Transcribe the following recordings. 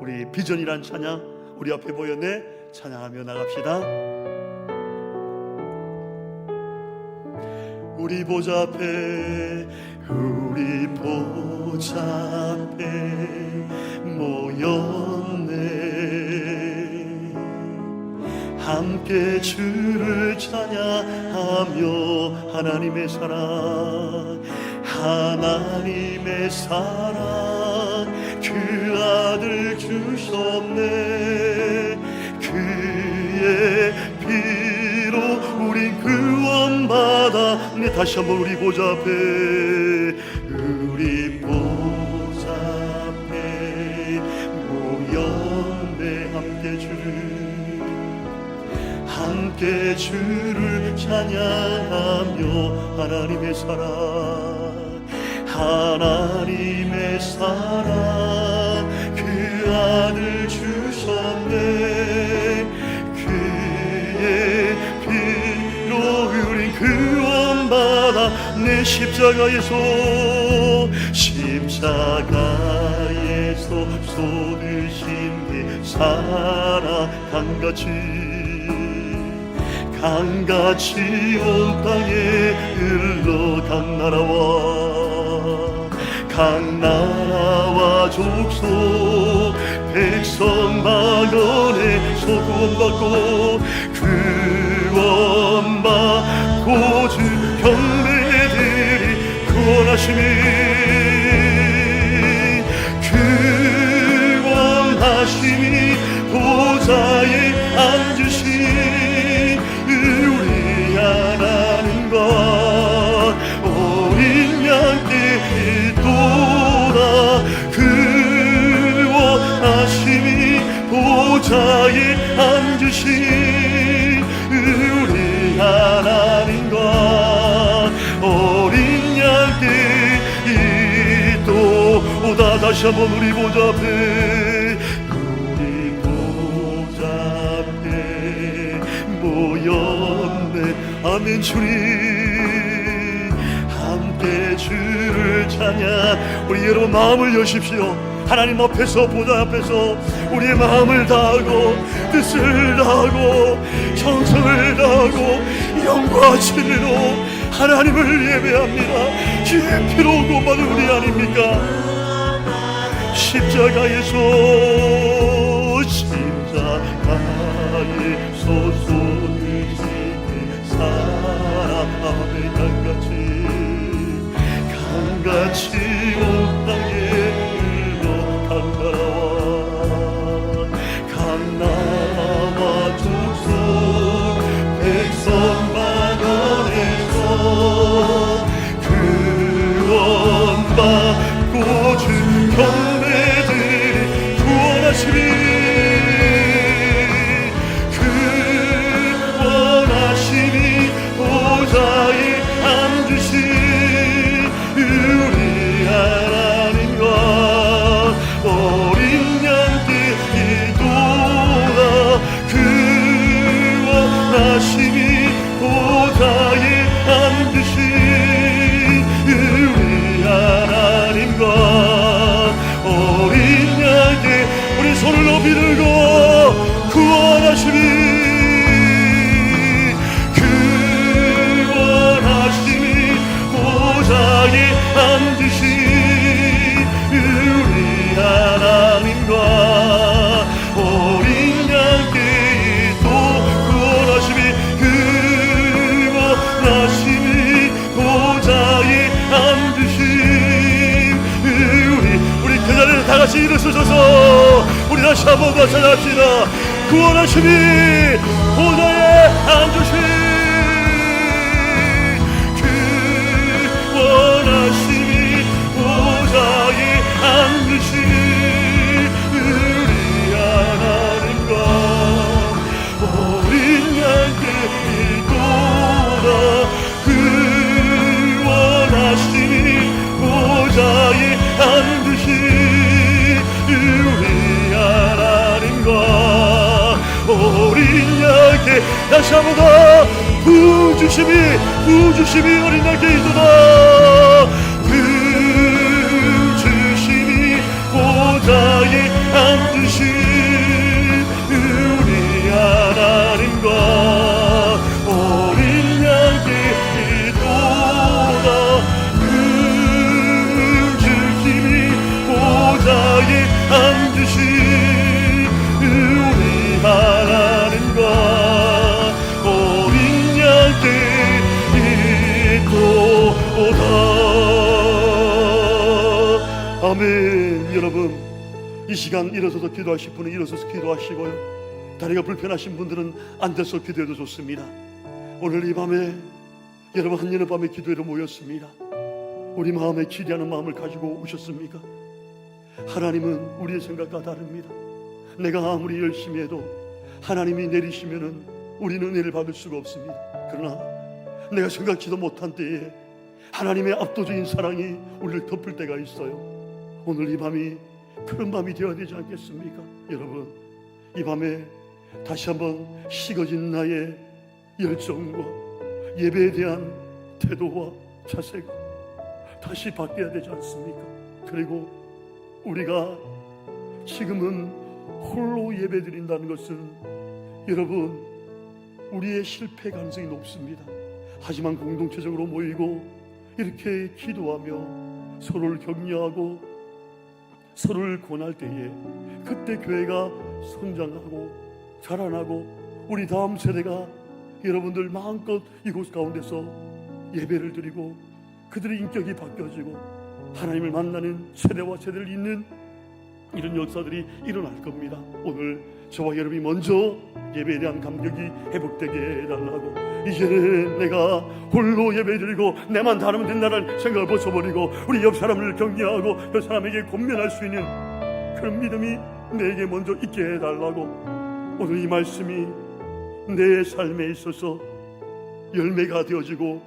우리 비전이란 찬양 우리 앞에 보였네. 찬양하며 나갑시다. 우리 보좌 앞에 우리 보좌 앞에 모였네. 함께 주를 찬양하며 하나님의 사랑 하나님의 사랑 그 아들 주셨네. 그의 피로 우린 구원받아 네 다시 한번 우리 보좌 앞에 우리 보좌 앞에 모였네 함께 주를 함께 주를 찬양하며 하나님의 사랑 하나님의 사랑 그 아들 주셨네. 그의 피로 우린 구원받아 내 십자가에서 십자가에서 쏟으신 게 사랑 강같이 강같이 온 땅에 흘러 강나라와 강나라와 족속 백성 만원에 소구원받고 구원 받고 주 경배들이 구원하심이 구원하심이 보좌 보좌에 앉으신 우리 하나님과 어린 양께 있도다 다시 한번 우리 보좌 앞에 우리 보좌 앞에 모였네. 아멘 주님. 함께 주를 찬양. 우리 여러분 마음을 여십시오 하나님 앞에서 보좌 앞에서 우리의 마음을 다하고 뜻을 다하고 정성을 다하고 영과 진리로 하나님을 예배합니다. 주의 피로 구원받은 우리 아닙니까? 십자가에서 십자가에서 쏟으신 사랑의 강같이 강같이 온 땅에 다시 한번 찬양합시다 구원하시니 보좌 다시 한번 더. 부주심이 부주심이 어린 양께 있도다 아멘 여러분 이 시간 일어서서 기도하실 분은 일어서서 기도하시고요 다리가 불편하신 분들은 앉아서 기도해도 좋습니다 오늘 이 밤에 여러분 한여름 밤에 기도회로 모였습니다 우리 마음에 기대하는 마음을 가지고 오셨습니까? 하나님은 우리의 생각과 다릅니다. 내가 아무리 열심히 해도 하나님이 내리시면은 우리는 은혜를 받을 수가 없습니다. 그러나 내가 생각지도 못한 때에 하나님의 압도적인 사랑이 우리를 덮을 때가 있어요. 오늘 이 밤이 그런 밤이 되어야 되지 않겠습니까? 여러분, 이 밤에 다시 한번 식어진 나의 열정과 예배에 대한 태도와 자세가 다시 바뀌어야 되지 않습니까? 그리고 우리가 지금은 홀로 예배 드린다는 것은 여러분 우리의 실패 가능성이 높습니다. 하지만 공동체적으로 모이고 이렇게 기도하며 서로를 격려하고 서로를 권할 때에 그때 교회가 성장하고 자라나고 우리 다음 세대가 여러분들 마음껏 이곳 가운데서 예배를 드리고 그들의 인격이 바뀌어지고 하나님을 만나는 세대와 세대를 잇는 이런 역사들이 일어날 겁니다. 오늘 저와 여러분이 먼저 예배에 대한 감격이 회복되게 해달라고 이제는 내가 홀로 예배 드리고 내만 다르면 된다는 생각을 벗어버리고 우리 옆 사람을 격려하고 그 사람에게 권면할 수 있는 그런 믿음이 내게 먼저 있게 해달라고 오늘 이 말씀이 내 삶에 있어서 열매가 되어지고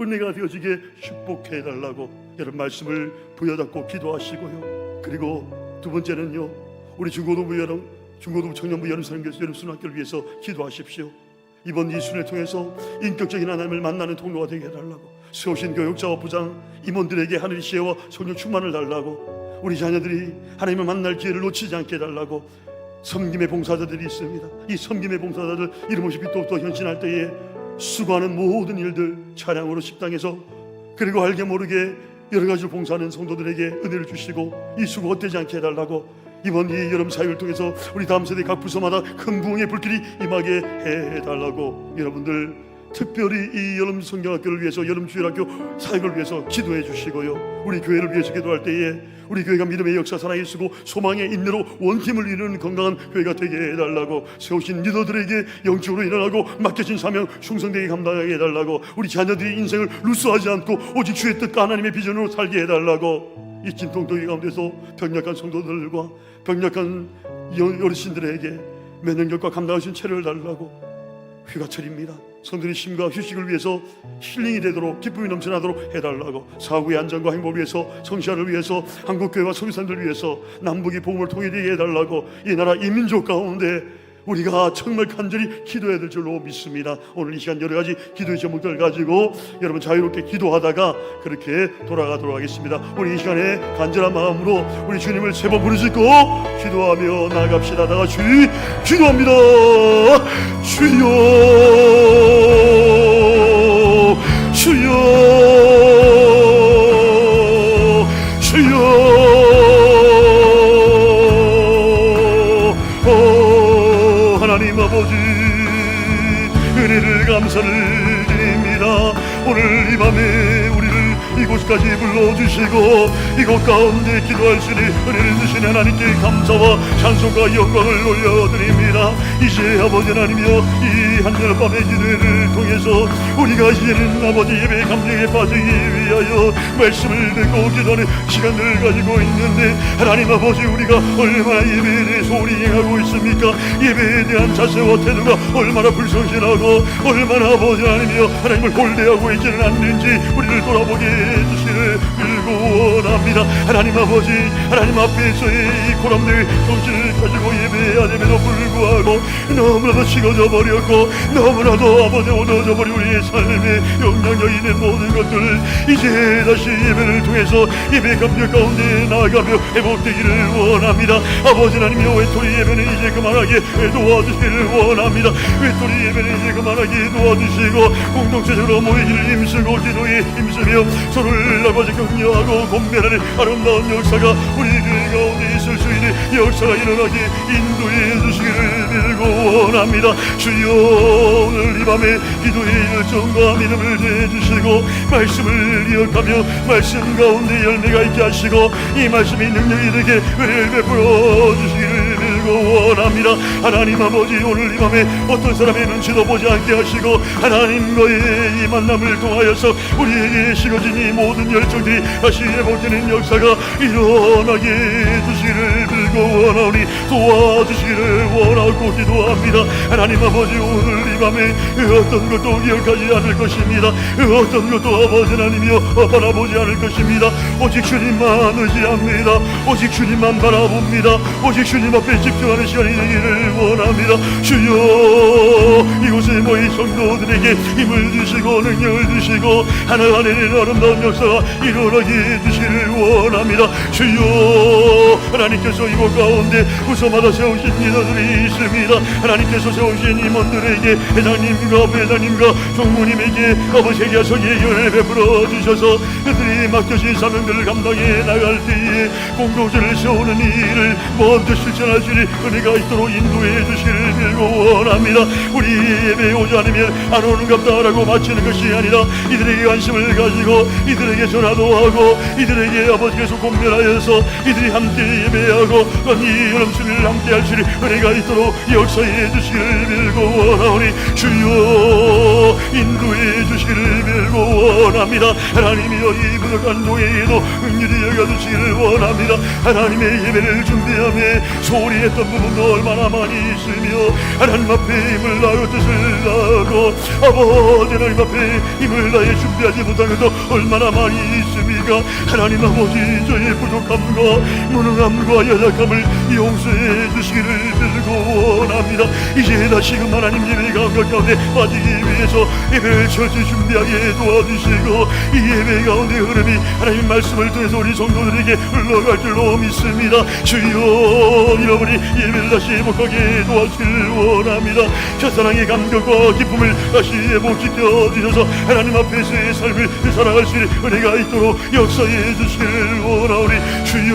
은혜가 되어지게 축복해 달라고 여러분 말씀을 부여잡고 기도하시고요. 그리고 두 번째는요. 우리 중고등부 여름 중고등부 청년부 여름사랑교회 여름 순학교를 위해서 기도하십시오. 이번 이 순을 통해서 인격적인 하나님을 만나는 통로가 되게 해달라고 세우신 교육자와 부장 임원들에게 하늘의 지혜와 성령 충만을 달라고 우리 자녀들이 하나님을 만날 기회를 놓치지 않게 해달라고 섬김의 봉사자들이 있습니다. 이 섬김의 봉사자들 이름 없이 빛도부터 현신할 때에 수고하는 모든 일들 차량으로 식당에서 그리고 알게 모르게 여러 가지 봉사하는 성도들에게 은혜를 주시고 이 수고 헛되지 않게 해달라고 이번 이 여름 사역을 통해서 우리 다음 세대 각 부서마다 큰 부흥의 불길이 임하게 해달라고 여러분들 특별히 이 여름 성경학교를 위해서 여름 주일학교 사역을 위해서 기도해 주시고요. 우리 교회를 위해서 기도할 때에 우리 교회가 믿음의 역사 사랑이 쓰고 소망의 인내로 원팀을 이루는 건강한 교회가 되게 해달라고 세우신 리더들에게 영적으로 일어나고 맡겨진 사명 충성되게 감당하게 해달라고 우리 자녀들이 인생을 루스하지 않고 오직 주의 뜻과 하나님의 비전으로 살게 해달라고 이 진통도기 가운데서 병약한 성도들과 병약한 여- 어르신들에게 면역력과 감당하신 체력을 달라고 휴가철입니다. 성들의 심과 휴식을 위해서 힐링이 되도록 기쁨이 넘쳐나도록 해달라고 사후의 안전과 행복을 위해서 성시아를 위해서 한국교회와 성교사님들을 위해서 남북이 복음을 통일되게 해달라고 이 나라 이민족 가운데 우리가 정말 간절히 기도해야 될 줄로 믿습니다. 오늘 이 시간 여러 가지 기도의 제목들을 가지고 여러분 자유롭게 기도하다가 그렇게 돌아가도록 하겠습니다. 우리 이 시간에 간절한 마음으로 우리 주님을 세 번 부르짖고 기도하며 나갑시다. 다 같이 기도합니다. 주여, 주여, 이곳까지 불러주시고 이곳 가운데 기도할 수 있는 은혜를 주신 하나님께 감사와 찬송과 영광을 올려드립니다. 이제 아버지 하나님이여 이 한여름밤의 기도회를 통해서 우리가 이제는 아버지 예배 감정에 빠지기 위하여 말씀을 듣고 기도하는 시간들을 가지고 있는데 하나님 아버지 우리가 얼마나 예배에 우리 행하고 있습니까? 예배에 대한 자세와 태도가 얼마나 불성실하고 얼마나 아버지 하나님이여 하나님을 홀대하고 있지는 않는지 우리를 돌아보게 해주시를 빌고 원합니다. 하나님 아버지 하나님 앞에서의 이 고람들 정신을 가지고 예배해야 됨에도 불구하고 너무나도 식어져 버렸고 너무나도 아버지 얻어져 버린 우리의 삶에 영향력 있는 모든 것들 이제 다시 예배를 통해서 예배 감격 가운데 나아가며 회복되기를 원합니다. 아버지 하나님이여 외톨이 예배는 이제 그만하게 도와주시기를 원합니다. 외톨이 예배는 이제 그만하게 도와주시고 공동체적으로 모이기를 힘쓰고 기도에 힘쓰며 서로 아버지 격려하고 공면하는 아름다운 역사가 우리 교회 가운데 있을 수 있는 역사가 일어나게 인도해 주시기를 빌고 원합니다. 주여 오늘 이 밤에 기도의 열정과 믿음을 내주시고 말씀을 기억하며 말씀 가운데 열매가 있게 하시고 이 말씀이 능력이 되게 은혜를 베풀어 주시기를 빌고 원합니다. 하나님 아버지 오늘 이 밤에 어떤 사람의 눈치도 보지 않게 하시고 하나님과의 이 만남을 통하여서 우리에게 식어진 이 모든 열정들이 다시 회복되는 역사가 일어나게 해주시기를 빌고 원하오니 도와주시기를 원하고 기도합니다. 하나님 아버지 오늘 이 밤에 어떤 것도 기억하지 않을 것입니다. 어떤 것도 아버지 하나님이여 바라보지 않을 것입니다. 오직 주님만 의지합니다. 오직 주님만 바라봅니다. 오직 주님 앞에 집중하는 시간이 되기를 원합니다. 주여 이곳에 모인 성도들에게 힘을 주시고 능력을 주시고 하나님의 아름다운 역사가 일어나게 해주시기를 원합니다. 주여 하나님께서 이곳 가운데 구서마다 세우신 리더들이 있습니다. 하나님께서 세우신 임원들에게 회장님과 부회장님과 종무님에게 아버지에게 하소의 연을 베풀어 주셔서 그들이 맡겨진 사명들을 감당해 나갈 때에 공동체를 세우는 일을 먼저 있는 은혜가 있도록 인도해 주시기를 빌고 원합니다. 우리 예배에 오지 않으면 안 오는 갑다라고 마치는 것이 아니라 이들에게 관심을 가지고 이들에게 전화도 하고 이들에게 아버지께서 공면하여서 이들이 함께 예배하고 이 여름수를 함께 할수 있는 은혜가 있도록 역사해 주시기를 빌고 원하오니 주여 인도해 주시기를 빌고 원합니다. 하나님이여 이 부족한 교회에도 은밀히 여겨주시기를 원합니다. 하나님의 예배를 준비하며 소홀히 했던 부분도 얼마나 많이 있으며 하나님 앞에 힘을 다하고 뜻을 다하고 아버지 하나님 앞에 힘을 다해 준비하지 못한 것도 얼마나 많이 있 습니까 하나님 아버지 저의 부족함과 무능함과 연약함을 용서해 주시기를 빌고 원합니다. 이제 다시금 하나님 예배 감각 가운데 빠지기 위해서 예배를 철저히 준비하게 도와주시고 이 예배 가운데 흐름이 하나님 말씀을 통해서 우리 성도들에게 흘러갈 줄로 믿습니다. 주여 잃어버린 예배를 다시 회복하게 도와주시길 원합니다. 첫사랑의 감격과 기쁨을 다시 회복시켜 주셔서 하나님 앞에서의 삶을 살아갈 수 있는 은혜가 있도록 역사해 주시기를 원하오니 주여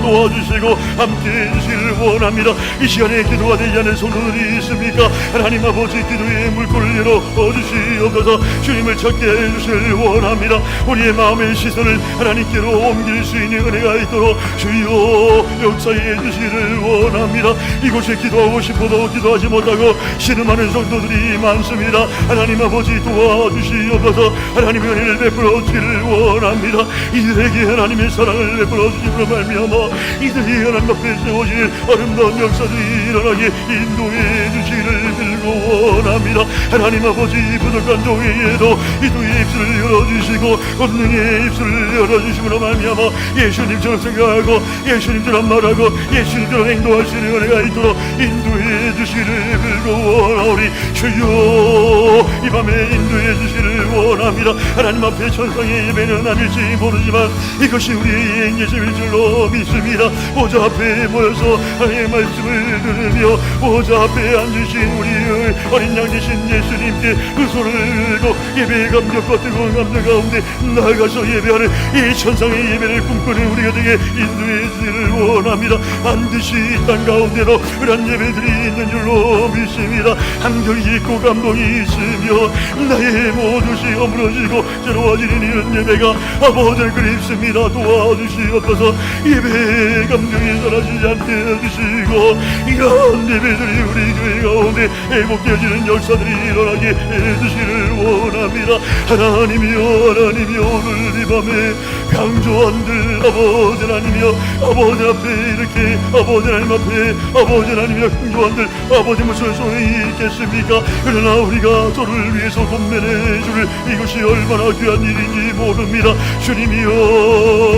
도와주시고 함께 해주시기를 원합니다. 이 시간에 기도가 되지 않는 성도들이 있습니까? 하나님 아버지 기도의 물꼬를 열어 주시옵소서. 주님을 찾게 해주시기를 원합니다. 우리의 마음의 시선을 하나님께로 옮길 수 있는 은혜가 있도록 주여 역사해 주시기를 원합니다. 이곳에 기도하고 싶어도 기도하지 못하고 신음하는 성도들이 많습니다. 하나님 아버지 도와주시옵소서. 하나님의 은혜를 베풀어 주기를 원합니다 이들에게 하나님의 사랑을 베풀어 주심으로 말미암아 이들이 하나님 앞에 세워질 아름다운 역사들이 일어나게 인도해 주시기를 빌고 원합니다. 하나님 아버지 부족한 교회에도 이도의 입술을 열어주시고 권능의 입술을 열어주심으로 말미암아 예수님처럼 생각하고 예수님처럼 말하고 예수님처럼 있는 은혜가 있도록 인도해 주시기를 빌고 원하오니 주여 이 밤에 인도해 주시기를 원합니다. 하나님 앞에 천상의 예배는 아닐지 모르지만 이것이 우리의 예심일 줄로 믿습니다. 보좌 앞에 모여서 하나님의 말씀을 들으며 보좌 앞에 앉으신 우리의 어린 양 되신 예수님께 그 손을 들고 예배의 감격과 뜨거운 감정 가운데 나아가서 예배하는 이 천상의 예배를 꿈꾸는 우리가 되게 인도해 주기를 원합니다. 반드시 이 땅 가운데로 그런 예배들이 있는 줄로 믿습니다. 한결이 있고 감동이 있으며 나의 모든 시 어무러지고 새로워지는 이런 예배가 아버지를 그립습니다. 도와주시옵소서. 예배의 감정이 사라지지 않게 해주시고 이런 예배들이 우리 교회 가운데 회복되어지는 역사들이 일어나게 해주시기를 원합니다 하나님이여 하나님이여 오늘 이 밤에 강조한들 아버지 하나님이여 아버지 앞에 이렇게 아버지 하나님 앞에 아버지 하나님이여 강조한들 아버지 무슨 소용이 있겠습니까? 그러나 우리가 저를 위해서 권면해 줄 이것이 얼마나 귀한 일인지 모릅니다. 주님이여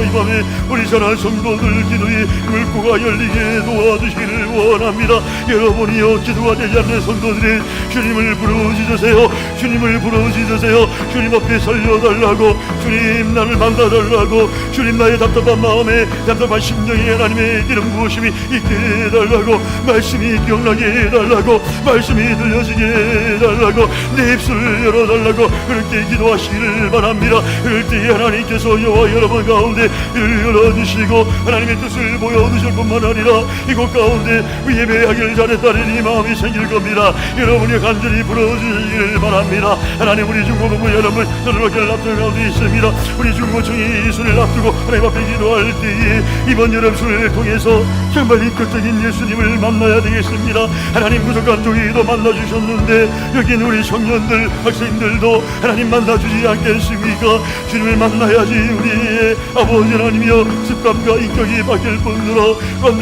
이 밤에 우리 사랑 성도들 기도의 물고가 열리게 도와주시기를 원합니다. 여러분이여 기도가 되지 않는 성도들이 주님을 부르짖으세요. 주님을 부르짖으세요. 주님 앞에 살려달라고 주님 나를 만나달라고 주님 나의 답답한 마음에 답답한 심정에 하나님의 기름 부으심이 있게 해달라고 말씀이 기억나게 해달라고 말씀이 들려지게 해달라고 내 입술을 열어달라고 그렇게 기도하시기를 바랍니다. 그럴 때 하나님께서 여호와 여러분 가운데 이를 열어주시고 하나님의 뜻을 보여주실 뿐만 아니라 이곳 가운데 예배하기를 잘했다는 이 마음이 생길 겁니다. 여러분이 간절히 부르짖기를 바랍니다. 하나님 우리 중고등부 여러분 저는 어깨를 앞둔 가운데 있습니다 우리 중고층이 이 손을 앞두고 하나님 앞에 기도할 때에 이번 여름수를 통해서 정말 인격적인 예수님을 만나야 되겠습니다. 하나님 구속한 종이도 만나주셨는데 여긴 우리 청년들 학생들도 하나님 만나주지 않겠습니까? 주님을 만나야지 우리의 아버지 하나님이여 습관과 인격이 바뀔 뿐더러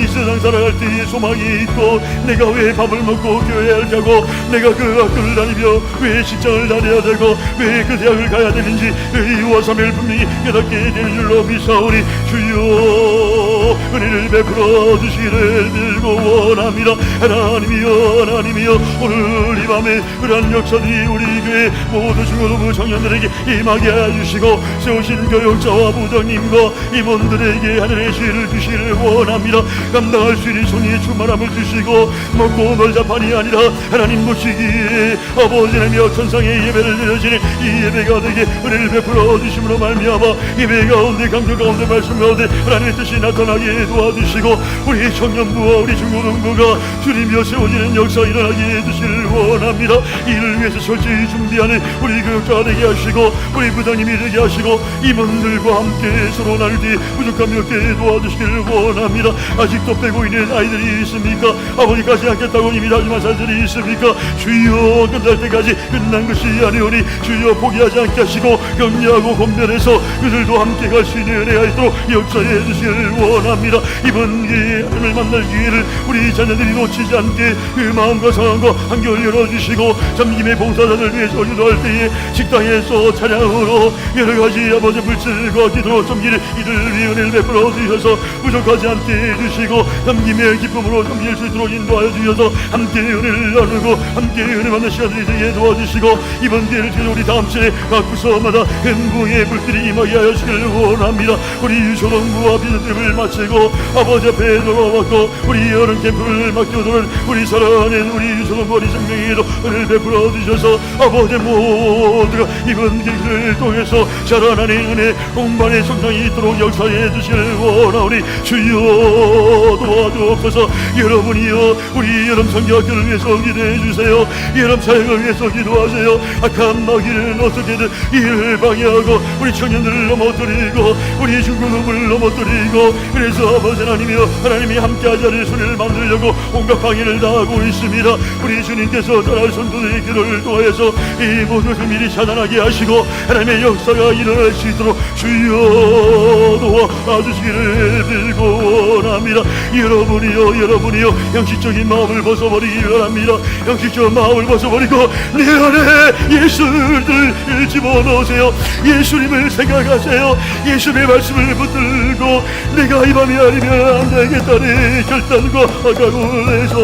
이 세상 살아갈 때에 소망이 있고 내가 왜 밥을 먹고 교회를 가고 내가 그 학교를 다니며 왜 직장을 다녀야 되고 왜 그 대학을 가야 되는지 이와 삼일 분명히 깨닫게 되는 줄로 믿사오니 주여 은혜를 베풀어 주시기를 빌고 원합니다. 하나님이여 하나님이여 오늘 이 밤에 그러한 역사들이 우리 교회 모두 중고등부 청년들에게 임하게 해주시고 세우신 교육자와 부장님과 임원들에게 하늘의 지혜를 주시기를 원합니다. 감당할 수 있는 손이 충만함을 주시고 먹고 놀자판이 아니라 하나님 모시기에 아버지 하나님여 천상의 예배를 드려지는 이 예배가 되게 은혜를 베풀어 주심으로 말미암아 예배 가운데 강조 가운데 말씀 가운데 하나님의 뜻이 나타나 게 도와주시고 우리 청년부와 우리 중고등부가 주님이여 세워지는 역사 일어나게 해주시를 원합니다. 이를 위해서 철저히 준비하는 우리 교육자가 되게 하시고 우리 부장님이 되게 하시고 임원들과 함께 서로 때 부족함이 없게 도와주시기를 원합니다. 아직도 빼고 있는 아이들이 있습니까? 아버지까지 않겠다고 이미 다짐한 사람들이 있습니까? 주여 끝날 때까지 끝난 것이 아니오니 주여 포기하지 않게 하시고 격려하고 권면해서 그들도 함께 갈 수 있는 은혜가 있도록 역사해 주시기를 원합니다 이번 기회에 하나님을 만날 기회를 우리 자녀들이 놓치지 않게 그 마음과 상황과 한결 열어주시고 잠김의 봉사자들 위해서 기도할 때에 식당에서 차량으로 여러 가지 아버지 물질과 기도로 섬기는 이들 위해 은혜를 베풀어 주셔서 부족하지 않게 해주시고 잠김의 기쁨으로 섬길 수 있도록 인도하여 주셔서 함께 은혜를 나누고 함께 은혜 받는 시간들이 되게 도와주시고 이번 기회를 통해 우리 다음 주에 각 부서마다 행복의 불길이 임하게 하여 주시기를 원합니다. 우리 유초동부와 비전팀을 마치 고 아버지 앞에 돌아왔고 우리 여름 캠프를 맡겨두는 우리 사랑하는 우리 유초동부 우리 생명에도 은혜를 베풀어 주셔서 아버지 모두가 이번 길을 통해서 자라나는 은혜 공간의 성장이 있도록 역사해 주시기를 원하오니 주여 도와주옵소서. 여러분이여 우리 여름 성교학교를 위해서 기도해 주세요. 여름 사역을 위해서 기도하세요. 악한 마귀는 어떻게든 이를 방해하고 우리 청년들을 넘어뜨리고 우리 중고등부를 넘어뜨리고 그래서 아버지 하나님이여 하나님이 함께하지 않을 소리를 만들려고 온갖 방해를 당하고 있습니다. 우리 주님께서 자랄 선도들의 기도를 통해서 이 모든 미리 차단하게 하시고 하나님의 역사가 일어날 수 있도록 주여 도와주시기를 빌고 원합니다. 여러분이여 여러분이여 형식적인 마음을 벗어버리기 원합니다. 형식적인 마음을 벗어버리고 내 안에 예수를 집어넣으세요. 예수님을 생각하세요. 예수님의 말씀을 붙들고 내가 이 밤이 아니면 안 되겠다는 결단과 각오에서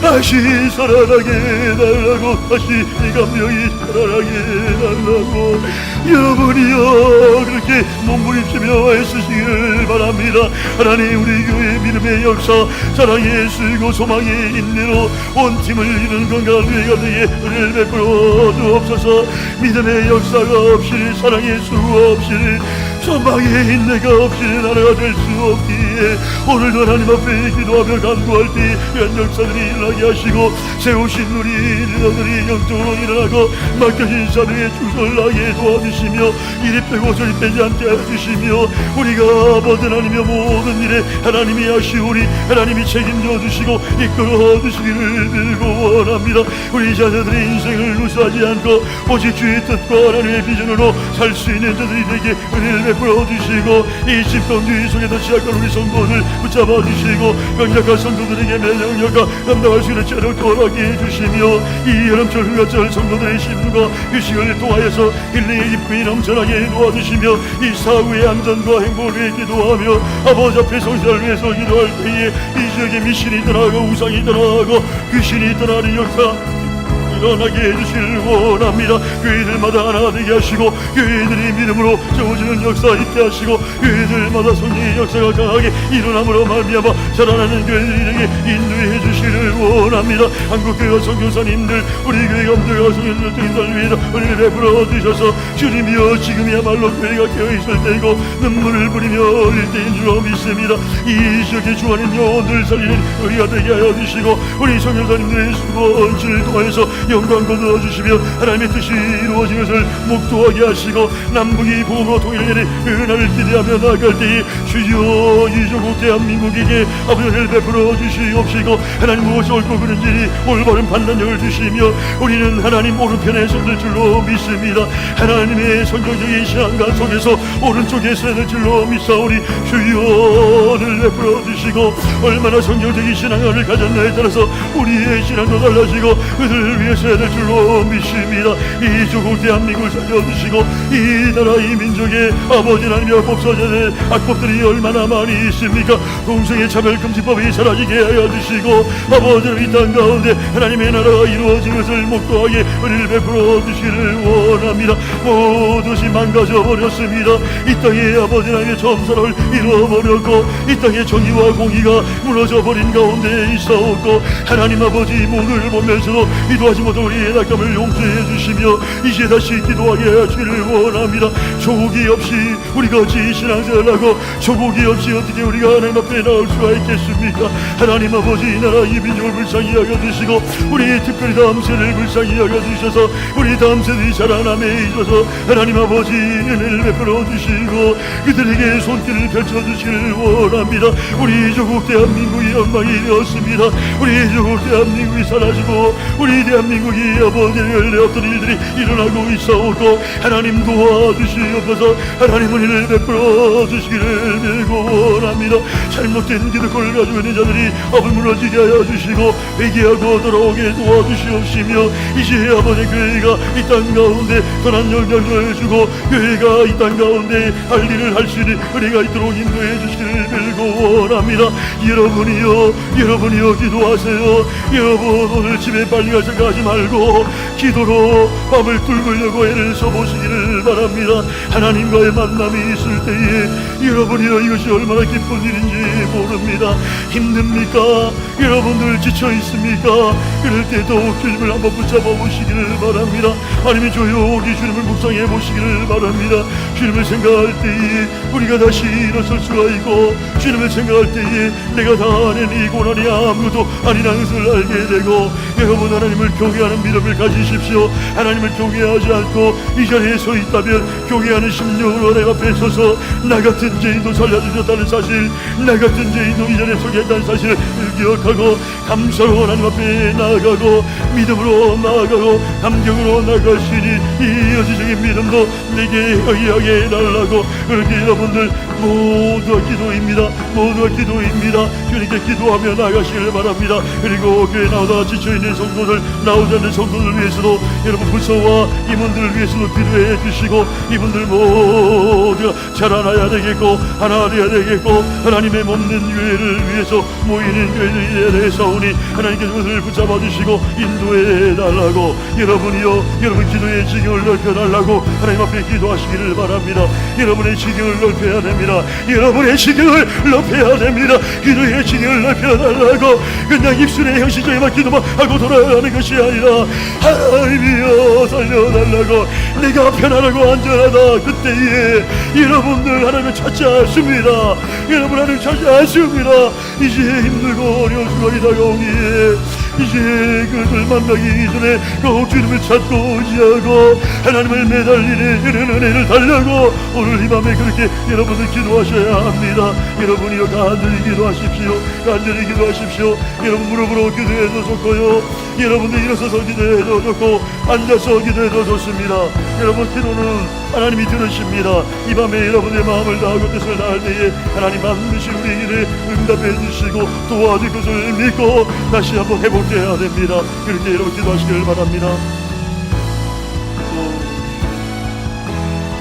다시 살아나게 해달라고 다시 이 감정이 살아나게 해달라고. 여러분이여 그렇게 몸부림치며 애쓰시기를 바랍니다. 하나님 우리 교회 믿음의 역사 사랑의 쓰고 소망의 인내로 온 팀을 이루는 건강한 교회가 되게 은혜를 베풀어 주옵소서. 믿음의 역사가 없이 사랑의 수 없이 소망의 인내가 없이 나라가 될수 없기에 오늘도 하나님 앞에 기도하며 간구할 때 이런 역사들이 일어나게 하시고 세우신 우리 리더들이 영적으로 일어나고 맡겨진 사명에 주설나게 도와주시며 이리 빼고 저리 빼지 않게 해주시며 우리가 아버지 하나님의 모든 일에 하나님이 하시오니 하나님이 책임져 주시고 이끌어 주시기를 빌고 원합니다. 우리 자녀들의 인생을 누수하지 않고 오직 주의 뜻과 하나님의 비전으로 살 수 있는 자들이 되게 은혜를 베풀어 주시고 이 집동주의 속에서 시작한 우리 성도를 붙잡아 주시고 명작과 성도들에게 매력력과 감당할 수 있는 체력 돌아게 해주시며 이 여름철 휴가철 성도들의 심과 휴식을 통하여서 힐링의 기쁨이 넘쳐나게 도와주시며 이 사후의 안전과 행복을 위해 기도하며 아버지 앞에 성실을 위해서 기도할 때에 이 지역에 미신이 떠나고 우상이 떠나고 귀신이 떠나는 역사 드러나게 해주시길 원합니다. 교회들마다 하나 되게 하시고 교회들이 믿음으로 세워지는 역사 있게 하시고 교회들마다 성령의 역사가 강하게 일어남으로 말미암아 자라나는 교회들에게 인도해 주시기를 원합니다 한국교회와 선교사님들 우리 교회 감독과 등들 위해서 은혜를 베풀어 주셔서 주님이여 지금이야말로 교회가 깨어있을 때이고 눈물을 뿌리며 흘릴 때인 줄로 믿습니다. 이 지역의 주하는 영혼들 살리는 우리가 되게 하여 주시고 우리 성교사님들의 수고원치를 통해서 영광 거두어 주시며 하나님의 뜻이 이루어진 것을 목도하게 하시고 남북이 부흥으로 통일되는 은혜를 기대하며 나아갈 때에 주여 이 조국 대한민국에게 아버지를 베풀어 주시옵시고 하나님 무엇이 옳고 그른지 올바른 판단력을 주시며 우리는 하나님 오른편에 서는 줄로 믿습니다. 하나님의 성경적인 신앙관 속에서 오른쪽에 서는 줄로 믿사오니 주여를 베풀어 주시고 얼마나 성경적인 신앙을 가졌나에 따라서 우리의 신앙도 달라지고 그들을 위해 서야 될 줄로 믿습니다. 이 조국 대한민국을 살려주시고 이 나라 이 민족의 아버지 하나님의 법사자의 악법들이 얼마나 많이 있습니까? 동성애 차별금지법이 사라지게 하여 주시고 아버지를 이땅 가운데 하나님의 나라가 이루어진 것을 목도하게 은혜를 베풀어 주시기를 원합니다. 모두시 망가져 버렸습니다. 이 땅에 아버지 하나님의 점사를 잃어버렸고 이 땅의 정의와 공의가 무너져 버린 가운데 있사옵고 하나님 아버지 모두를 보면서도 기도하지 못한 우리의 낙감을 용서해 주시며 이제 다시 기도하게 하시기를 원합니다. 조국이 없이 우리가 어찌 신앙생활하고 조국이 없이 어떻게 우리가 하나님 앞에 나올 수가 있겠습니까? 하나님 아버지 이 나라 이 민족을 불쌍히 여겨 주시고 우리 특별히 다음 세대를 불쌍히 여겨 주셔서 우리 다음 세대의 자라남에 있어서 하나님 아버지 은혜를 베풀어 주시고 그들에게 손길을 펼쳐 주시기를 원합니다. 우리 조국 대한민국이 엉망이 되었습니다. 우리 조국 대한민국이 사라지고 우리 대한민국이 아버지를 내었던 일들이 일어나고 있사오고 하나님 도와주시옵소서. 하나님 은혜를 베풀어 주시기를 빌고 원합니다. 잘못된 기득권을 가지고 있는 자들이 앞을 무너지게 하여 주시고 회개하고 돌아오게 도와주시옵시며 이제 아버지 교회가 이 땅 가운데 선한 영향을 주고 교회가 이 땅 가운데 할 일을 할 수 있는 은혜가 있도록 인도해 주시기를 빌고 원합니다. 여러분이요 여러분이요 기도하세요. 여러분 오늘 집에 빨리 갈 생각하지 말고 기도로 밤을 뚫으려고 애를 써보시기를 바랍니다. 하나님과의 만남이 있을 때에 여러분이요 이것이 얼마나 기쁜 일인지 모릅니다. 힘듭니까? 여러분들 지쳐 있 습니까? 그럴 때 더욱 주님을 한번 붙잡아 보시기를 바랍니다. 아니면 조용히 주님을 묵상해 보시기를 바랍니다. 주님을 생각할 때에 우리가 다시 일어설 수가 있고 주님을 생각할 때에 내가 다 아는 이 고난이 아무것도 아니라는 것을 알게 되고 여러분 하나님을 경외하는 믿음을 가지십시오. 하나님을 경외하지 않고 이 자리에 서 있다면 경외하는 심령으로 내가 앞에 서서 나 같은 죄인도 살려주셨다는 사실 나 같은 죄인도 이 자리에 서게 했다는 사실을 기억하고 감사로 하나님 앞에 나아가고 믿음으로 나아가고 감격으로 나아가시니 이 여지적인 믿음도 내게 의하게 해달라고 그렇게 여러분들 모두가 기도입니다. 모두가 기도입니다. 주님께 기도하며 나아가시길 바랍니다. 그리고 교회 나오다가 지쳐있는 성도들 나오지 않는 성도들 위해서도 여러분 불서와 임원들을 위해서도 기도해 주시고 이분들 모두가 자라나야 되겠고 하나 되어야 되겠고 하나님의 몸된 교회를 위해서 모이는 교회들에 대해서 오니 하나님께서 그것을 붙잡아 주시고 인도해 달라고 여러분이요 여러분 기도의 지경을 넓혀 달라고 하나님 앞에 기도하시기를 바랍니다. 여러분의 지경을 넓혀야 됩니다. 여러분의 지경을 넓혀야 됩니다. 기도의 지경을 넓혀 달라고 그냥 입술의 형식적인 기도만 하고 돌아가는 것이 아니라 하나님이여 살려달라고 내가 편안하고 안전하다. 그때에 여러분들 하나님을 찾지 않습니다. 여러분 하나님 찾지 않습니다. 이제 힘들고 어려운 순간이 다가오기에 이제 그들 만나기 전에 꼭 주님을 찾고 의지하고 하나님을 매달리는 이런 은혜를 달라고 오늘 이 밤에 그렇게 여러분들 기도하셔야 합니다. 여러분이요 간절히 기도하십시오. 간절히 기도하십시오. 여러분 무릎으로 기도해도 좋고요. 여러분들 일어서서 기도해도 좋고 앉아서 기도해도 좋습니다. 여러분 기도는 하나님이 들으십니다. 이 밤에 여러분의 마음을 다하고 뜻을 다할 때에 하나님 반드시 우리 일에 응답해 주시고 도와줄 것을 믿고 다시 한번 해 해야 됩니다. 그렇게 여러분 기도하시길 바랍니다